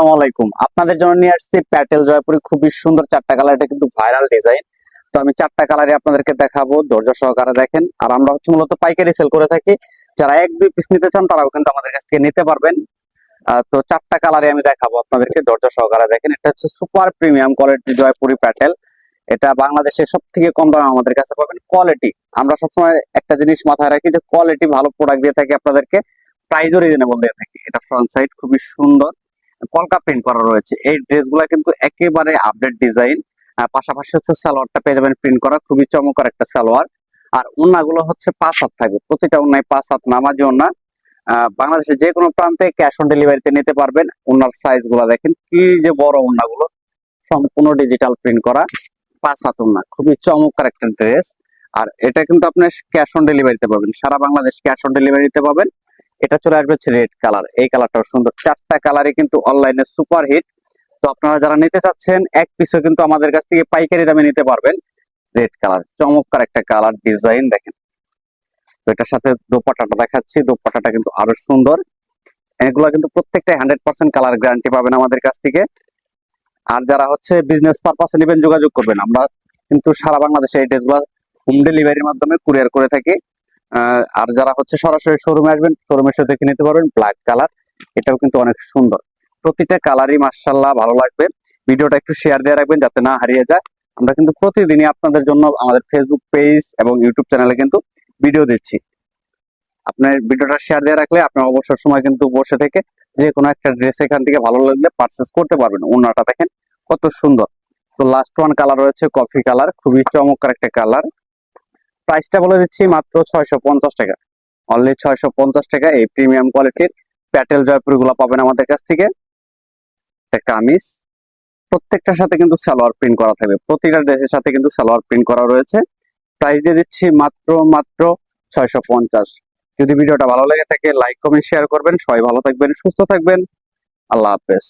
আসসালামু আপনাদের জন্য নিয়ে আসছি প্যাটেল জয়পুরি। খুবই সুন্দর চারটা কালার। এটা কিন্তু ভাইরাল ডিজাইন। তো আমি চারটা কালারে আপনাদেরকে দেখাবো। ধৈর্য সহকারে দেখেন। আর আমরা হচ্ছে মূলত পাইকারি সেল করে থাকি। যারা এক, দুই পিস নিতে চান, তারাও কিন্তু আমাদের কাছ থেকে নিতে পারবেন। তো চারটা কালারে আমি দেখাবো আপনাদেরকে। ধৈর্য সহকারে দেখেন। এটা হচ্ছে সুপার প্রিমিয়াম কোয়ালিটি জয়পুরি প্যাটেল। এটা বাংলাদেশের সব থেকে কম দামে আমাদের কাছে পাবেন। কোয়ালিটি আমরা সবসময় একটা জিনিস মাথায় রাখি যে কোয়ালিটি ভালো প্রোডাক্ট দিয়ে থাকি আপনাদেরকে। প্রাইজও রিজনেবল দিয়ে থাকি। এটা ফ্রন্ট সাইড খুবই সুন্দর। কলকা প্রিন্ট করা রয়েছে। এই ড্রেসগুলো কিন্তু একেবারে আপডেট ডিজাইন পাশাপাশি হচ্ছে সালোয়ারটা পেয়ে যাবেন প্রিন্ট করা খুবই চমৎকার একটা সালোয়ার। আর ওন্নাগুলো হচ্ছে পাঁচ হাত থাকবে প্রতিটা ওন্নায় পাঁচ হাত নামাজি আহ, বাংলাদেশের যে কোনো প্রান্তে ক্যাশ অন ডেলিভারিতে নিতে পারবেন। ওনার সাইজগুলা দেখেন কি যে বড় ওন্নাগুলো সম্পূর্ণ ডিজিটাল প্রিন্ট করা পাঁচ হাত ওন্না খুবই চমৎকার একটা ড্রেস। আর এটা কিন্তু আপনি ক্যাশ অন ডেলিভারিতে পাবেন। সারা বাংলাদেশ ক্যাশ অন ডেলিভারিতে পাবেন। এটা চলে আসবে হচ্ছে রেড কালার এই কালারটাও সুন্দর। চারটা কালারই কিন্তু অনলাইনে সুপার হিট তো আপনারা যারা নিতে চাচ্ছেন, এক পিসও কিন্তু আমাদের কাছ থেকে পাইকারি দামে নিতে পারবেন রেড কালার চমৎকার একটা কালার ডিজাইন দেখেন। তো এটার সাথে দোপাটাটা দেখাচ্ছি। দোপাটাটা কিন্তু আরও সুন্দর। এগুলো কিন্তু প্রত্যেকটাই হান্ড্রেড পার্সেন্ট কালার গ্যারান্টি পাবেন আমাদের কাছ থেকে। আর যারা হচ্ছে বিজনেস পারপাসে নেবেন, যোগাযোগ করবেন। আমরা কিন্তু সারা বাংলাদেশে এই ড্রেসগুলো হোম ডেলিভারির মাধ্যমে কুরিয়ার করে থাকি। আর যারা হচ্ছে সরাসরি শোরুমে আসবেন শোরুমে সাথে নিতে পারবেন ব্ল্যাক কালার এটাও কিন্তু অনেক সুন্দর। প্রতিটা কালারই মার্শাল্লাহ ভালো লাগবে। ভিডিওটা একটু শেয়ার দিয়ে রাখবেন যাতে না হারিয়ে যায়। আমরা কিন্তু প্রতিদিনই আপনাদের জন্য আমাদের ফেসবুক পেজ এবং ইউটিউব চ্যানেলে কিন্তু ভিডিও দিচ্ছি। আপনার ভিডিওটা শেয়ার দিয়ে রাখলে আপনি অবসর সময় কিন্তু বসে থেকে যে কোনো একটা ড্রেস এখান থেকে ভালো লাগলে পারচেস করতে পারবেন। ওনাটা দেখেন কত সুন্দর। তো লাস্ট ওয়ান কালার রয়েছে কফি কালার খুবই চমৎকার একটা কালার প্রাইসটা বলে দিচ্ছি মাত্র ছয়শো পঞ্চাশ টাকা। অনলি ছয়শো পঞ্চাশ টাকা এই প্রিমিয়াম কোয়ালিটির প্যাটেল জয়পুরগুলা পাবেন আমাদের কাছ থেকে। কামিজ। প্রত্যেকটার সাথে কিন্তু সালোয়ার প্রিন্ট করা থাকবে। প্রতিটা ড্রেসের সাথে কিন্তু সালোয়ার প্রিন্ট করা রয়েছে। প্রাইস দিয়ে দিচ্ছি মাত্র মাত্র ছয়শো পঞ্চাশ। যদি ভিডিওটা ভালো লেগে থাকে লাইক কমেন্ট শেয়ার করবেন। সবাই ভালো থাকবেন, সুস্থ থাকবেন। আল্লাহ হাফেজ।